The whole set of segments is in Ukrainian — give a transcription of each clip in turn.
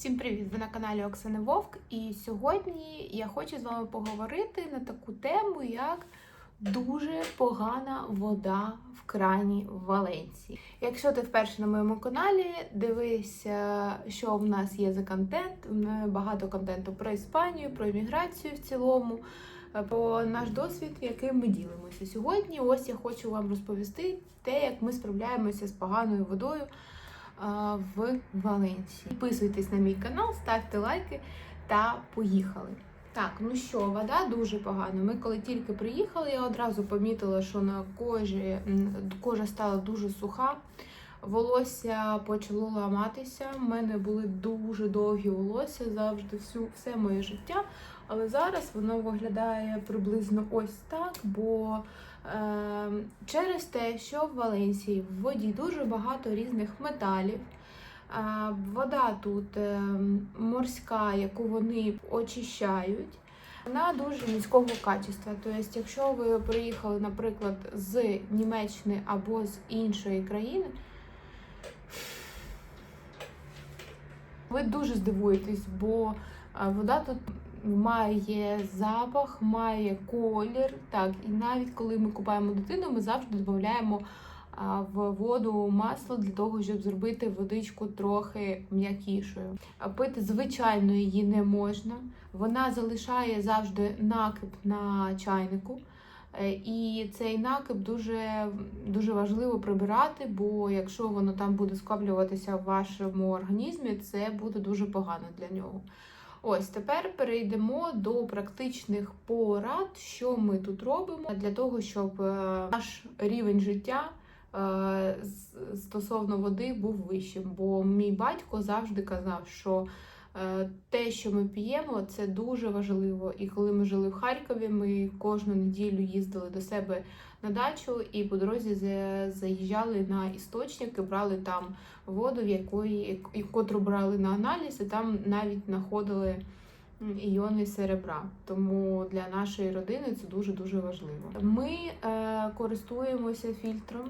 Всім привіт! Ви на каналі Оксани Вовк. І сьогодні я хочу з вами поговорити на таку тему, як дуже погана вода в крані в Валенції. Якщо ти вперше на моєму каналі, дивися, що в нас є за контент. Багато контенту про Іспанію, про імміграцію в цілому, е, про наш досвід, яким ми ділимося. Сьогодні ось я хочу вам розповісти те, як ми справляємося з поганою водою в Валенції. Підписуйтесь на мій канал, ставте лайки та поїхали. Так, ну що, вода дуже погана. Ми коли тільки приїхали, я одразу помітила, що на кожі кожа стала дуже суха. Волосся почало ламатися. У мене були дуже довгі волосся завжди всю, все моє життя. Але зараз воно виглядає приблизно ось так, бо через те, що в Валенсії в воді дуже багато різних металів. Е, Вода тут е, морська, яку вони очищають, вона дуже низького качества. Тобто, якщо ви приїхали, наприклад, з Німеччини або з іншої країни, ви дуже здивуєтесь, бо е, вода тут має запах, має колір. Так, і навіть коли ми купаємо дитину, ми завжди додаємо в воду масло для того, щоб зробити водичку трохи м'якішою. Пити звичайно її не можна. Вона залишає завжди накип на чайнику. Е, І цей накип дуже, дуже важливо прибирати, бо якщо воно там буде скоплюватися в вашому організмі, це буде дуже погано для нього. Ось тепер перейдемо до практичних порад, що ми тут робимо для того, щоб е, наш рівень життя е, стосовно води був вищим. Бо мій батько завжди казав, що те, що ми п'ємо, це дуже важливо. І коли ми жили в Харкові, ми кожну неділю їздили до себе на дачу і по дорозі за- заїжджали на істочник і брали там воду, в якої котру брали на аналіз, і там навіть знаходили іони серебра. Тому для нашої родини це дуже дуже важливо. Ми е, користуємося фільтром.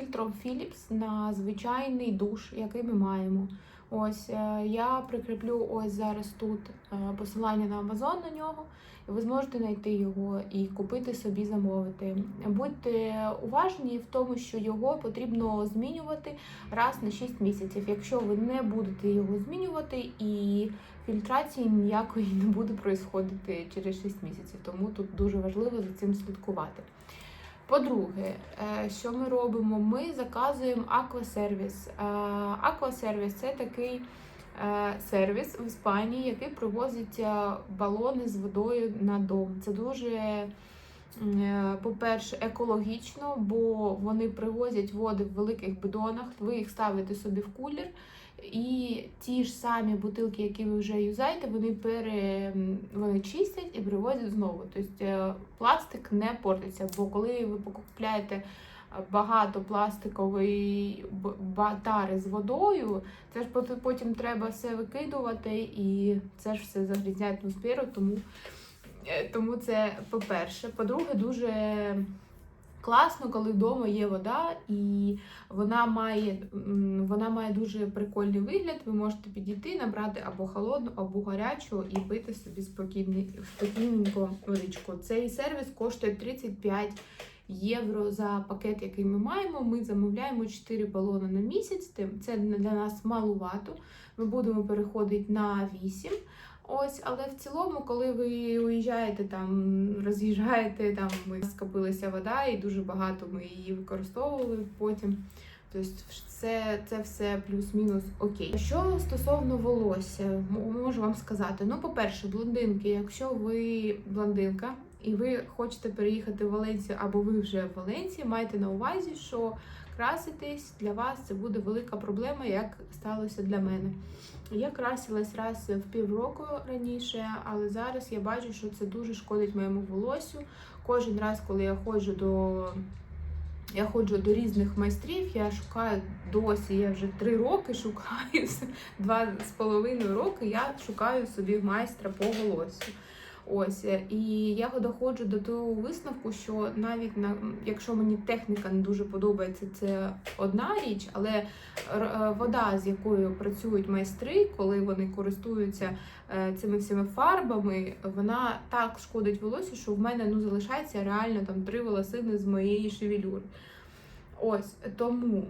Фільтром Philips на звичайний душ, який ми маємо. Ось е, я прикріплю ось зараз тут е, посилання на Amazon на нього, і ви зможете знайти його і купити собі замовити. Будьте уважні в тому, що його потрібно змінювати раз на 6 місяців. Якщо ви не будете його змінювати, і фільтрації ніякої не буде происходити через 6 місяців. Тому тут дуже важливо за цим слідкувати. По-друге, е, що ми робимо? Ми заказуємо аквасервіс. Е, Аквасервіс це такий е, сервіс в Іспанії, який привозить балони з водою на дом. Це дуже, по-перше, екологічно, бо вони привозять води в великих бидонах, ви їх ставите собі в кулер. І ті ж самі бутилки, які ви вже юзаєте, вони пере вони чистять і привозять знову. Тобто е, пластик не портиться, бо коли ви покупляєте е, багато пластикової б- ба- тари з водою, це ж потім треба все викидувати, і це ж все загрізняє атмосферу, тому, е, тому це по-перше. По-друге, дуже класно, коли вдома є вода, і вона має, вона має дуже прикольний вигляд. Ви можете підійти, набрати або холодну, або гарячу і пити собі спокійненько водичку. Цей сервіс коштує 35 євро за пакет, який ми маємо. Ми замовляємо 4 балони на місяць. Це для нас малувато. Ми будемо переходити на 8. Ось, але в цілому, коли ви уїжджаєте там, роз'їжджаєте, там ми скопилася вода, і дуже багато ми її використовували потім. Тобто, це, це все плюс-мінус окей. Що стосовно волосся, можу вам сказати. Ну, по-перше, блондинки, якщо ви блондинка і ви хочете переїхати в Валенцію або ви вже в Валенції, майте на увазі, що краситись для вас це буде велика проблема, як сталося для мене. Я красилась раз в півроку раніше, але зараз я бачу, що це дуже шкодить моєму волосю. Кожен раз, коли я ходжу до. Я ходжу до різних майстрів, я шукаю досі, я вже три роки шукаю, два з половиною роки я шукаю собі майстра по волосю. Ось е, і я доходжу до того висновку, що навіть на якщо мені техніка не дуже подобається, це одна річ, але е, вода, з якою працюють майстри, коли вони користуються е, цими всіми фарбами, вона так шкодить волосю, що в мене ну залишається реально там три волосини з моєї шевелюри. Ось тому,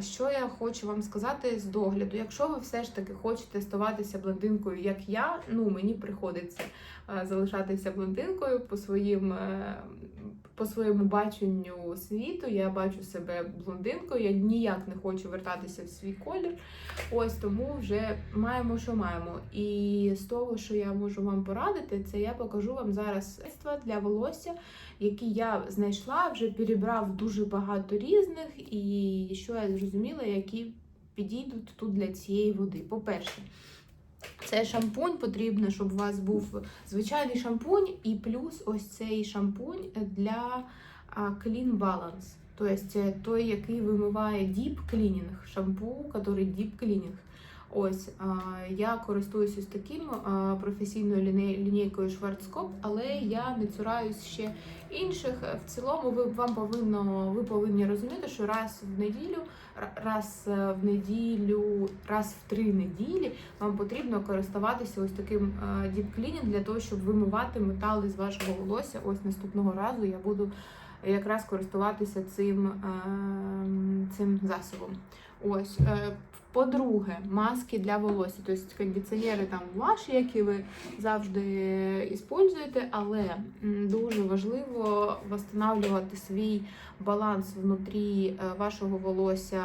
що я хочу вам сказати з догляду. Якщо ви все ж таки хочете ставатися блондинкою, як я, ну мені приходиться е, залишатися блондинкою по своїм. е, По своєму баченню світу я бачу себе блондинкою, я ніяк не хочу вертатися в свій колір. Ось тому вже маємо, що маємо. І з того, що я можу вам порадити, це я покажу вам зараз средства для волосся, які я знайшла, вже перебрав дуже багато різних, і що я зрозуміла, які підійдуть тут для цієї води. По-перше, це шампунь потрібно, щоб у вас був звичайний шампунь, і плюс ось цей шампунь для Clean Balance. Тобто той, який вимиває Deep Cleaning, шампу, який Deep Cleaning. Ось я користуюся ось таким професійною лінійкою Schwarzkopf, але я не цураюсь ще інших. В цілому ви вам повинно ви повинні розуміти, що раз в неділю, раз е, в неділю, раз в три неділі вам потрібно користуватися ось таким діпклінінг для того, щоб вимивати метали з вашого волосся. Ось наступного разу я буду якраз користуватися цим, е, цим засобом. Ось. е, По-друге, маски для волосся, тобто кондиціонери там ваші, які ви завжди використовуєте, але дуже важливо встановлювати свій баланс внутрі е, вашого волосся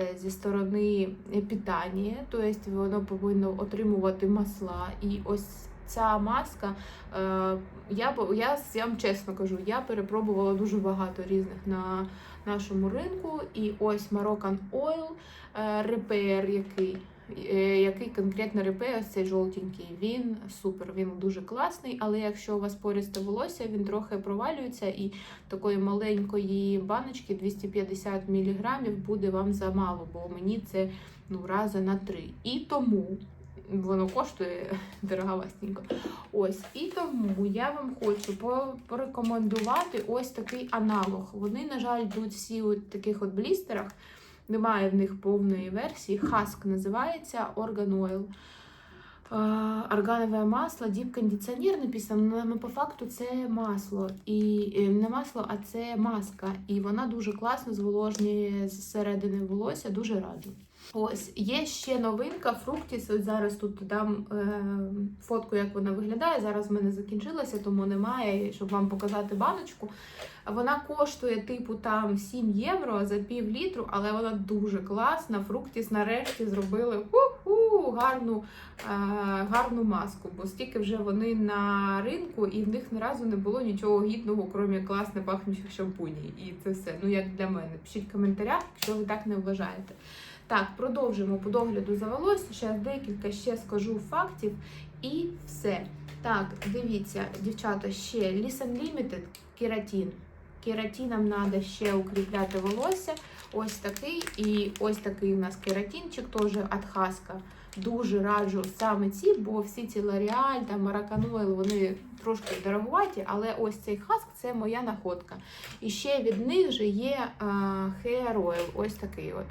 е, зі сторони питання, тобто воно повинно отримувати масла. І ось ця маска, е, я, я, я вам чесно кажу, я перепробувала дуже багато різних на нашому ринку. І ось Moroccan Oil е, Repair, який. е, Який конкретно репе, ось цей жовтенький, він супер, він дуже класний, але якщо у вас порісте волосся, він трохи провалюється, і такої маленької баночки 250 мг буде вам замало, бо мені це ну, рази на три. І тому воно коштує дороговастенько. Ось, і тому я вам хочу порекомендувати ось такий аналог. Вони, на жаль, йдуть всі у таких от блістерах. Немає в них повної версії. Хаск називається Organ Oil. Органове масло, діп кондиціонер написано, але по факту це масло. І е, не масло, а це маска. І вона дуже класно зволожнює зсередини волосся, дуже раджу. Ось є ще новинка Фруктіс. Ось зараз тут дам е, фотку, як вона виглядає. Зараз в мене закінчилася, тому немає, щоб вам показати баночку. Вона коштує типу там 7 євро за пів літру, але вона дуже класна. Фруктіс нарешті зробили ху-ху, гарну, е, гарну маску, бо стільки вже вони на ринку, і в них ні разу не було нічого гідного, крім класно пахнучих шампунів. І це все. Ну як для мене. Пишіть в коментарях, якщо ви так не вважаєте. Так, продовжуємо по догляду за волосся. Ще декілька ще скажу фактів і все. Так, дивіться, дівчата, ще Listen Limited кератин. Кератином треба ще укріпляти волосся. Ось такий і ось такий у нас кератинчик, теж від Хаска. Дуже раджу саме ці, бо всі ці L'Oreal, там Maracan вони трошки дороговаті, але ось цей хаск це моя находка. І ще від них же є а, Hair Oil, ось такий от.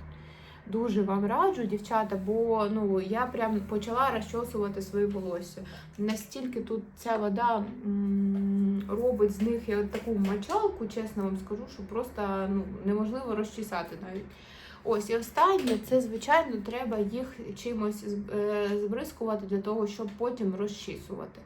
Дуже вам раджу, дівчата, бо ну я прям почала розчосувати своє волосся. Настільки тут ця вода м, робить з них я таку мочалку, чесно вам скажу, що просто ну, неможливо розчесати навіть. Ось і останнє, це звичайно треба їх чимось е, збризкувати для того, щоб потім розчісувати.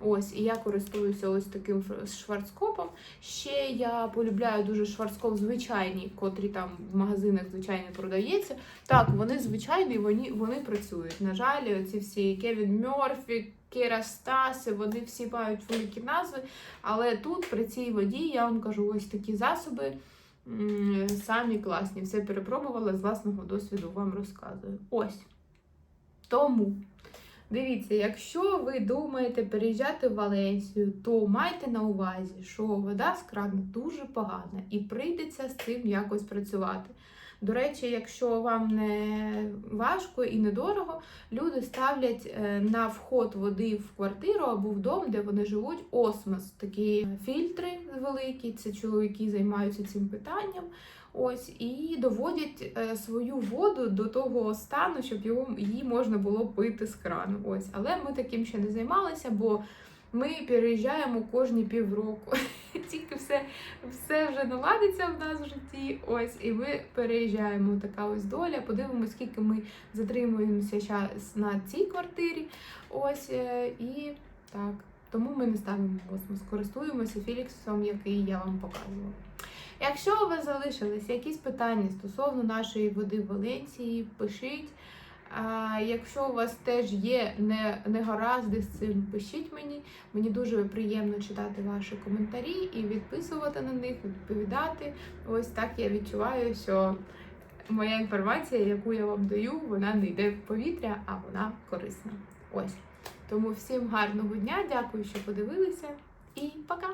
Ось, і я користуюся ось таким шварцкопом. Ще я полюбляю дуже шварцкоп звичайний, котрий там в магазинах звичайно продається. Так, вони звичайні, вони, вони працюють. На жаль, ці всі Кевін Мерфі, Керастаси, вони всі мають великі назви. Але тут при цій воді я вам кажу, ось такі засоби самі класні. Все перепробувала з власного досвіду, вам розказую. Ось. Тому. Дивіться, якщо ви думаєте переїжджати в Валенсію, то майте на увазі, що вода з крану дуже погана і прийдеться з цим якось працювати. До речі, якщо вам не важко і недорого, люди ставлять е, на вход води в квартиру або в дом, де вони живуть, осмос. Такі фільтри великі. Це чоловіки займаються цим питанням. Ось і доводять е, свою воду до того стану, щоб його її можна було пити з крану. Ось, але ми таким ще не займалися, бо ми переїжджаємо кожні півроку. Тільки все, все вже наладиться в нас в житті. Ось, і ми переїжджаємо. Така ось доля. Подивимося, скільки ми затримуємося зараз на цій квартирі. Ось е, і так. Тому ми не ставимо космос, користуємося Філіксом, який я вам показувала. Якщо у вас залишились якісь питання стосовно нашої води в Валенції, пишіть. А якщо у вас теж є не, негаразди з цим, пишіть мені. Мені дуже приємно читати ваші коментарі і відписувати на них, відповідати. Ось так я відчуваю, що моя інформація, яку я вам даю, вона не йде в повітря, а вона корисна. Ось. Тому всім гарного дня, дякую, що подивилися, і пока!